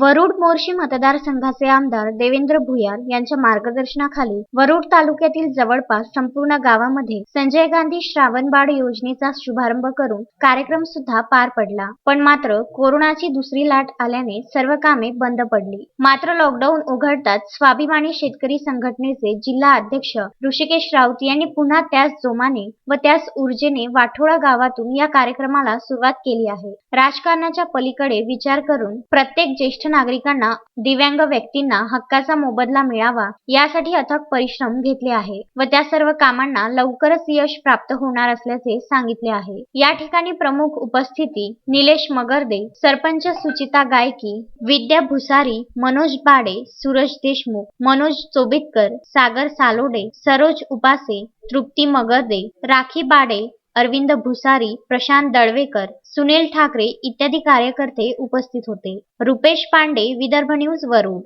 वरुड मोर्शी मतदारसंघाचे आमदार देवेंद्र भुयार यांच्या मार्गदर्शनाखाली वरुड तालुक्यातील जवळपास संपूर्ण गावामध्ये संजय गांधी श्रावणबाळ योजनेचा शुभारंभ करून कार्यक्रम सुद्धा पार पडला. पण मात्र कोरोनाची दुसरी लाट आल्याने सर्व कामे बंद पडली. मात्र लॉकडाऊन उघडताच स्वाभिमानी शेतकरी संघटनेचे जिल्हा अध्यक्ष ऋषिकेश राऊत यांनी पुन्हा त्याच जोमाने व त्याच ऊर्जेने वाठोळा गावातून या कार्यक्रमाला सुरुवात केली आहे. राजकारणाच्या पलीकडे विचार करून प्रत्येक ज्येष्ठ नागरिकांना दिव्यांग व्यक्तींना हक्काचा मोबदला मिळावा यासाठी अथक परिश्रम घेतले आहे व त्या सर्व कामांना लवकरच यश प्राप्त होणार असल्याचे सांगितले आहे. या ठिकाणी प्रमुख उपस्थिती निलेश मगरदे सरपंच सुचिता गायकी विद्या भुसारी मनोज बाडे सूरज देशमुख मनोज चोबितकर सागर सालोडे सरोज उपासे तृप्ती मगरदे राखी बाडे अरविंद भुसारी प्रशांत दळवेकर सुनील ठाकरे इत्यादी कार्यकर्ते उपस्थित होते. रुपेश पांडे विदर्भ न्यूज वरुड.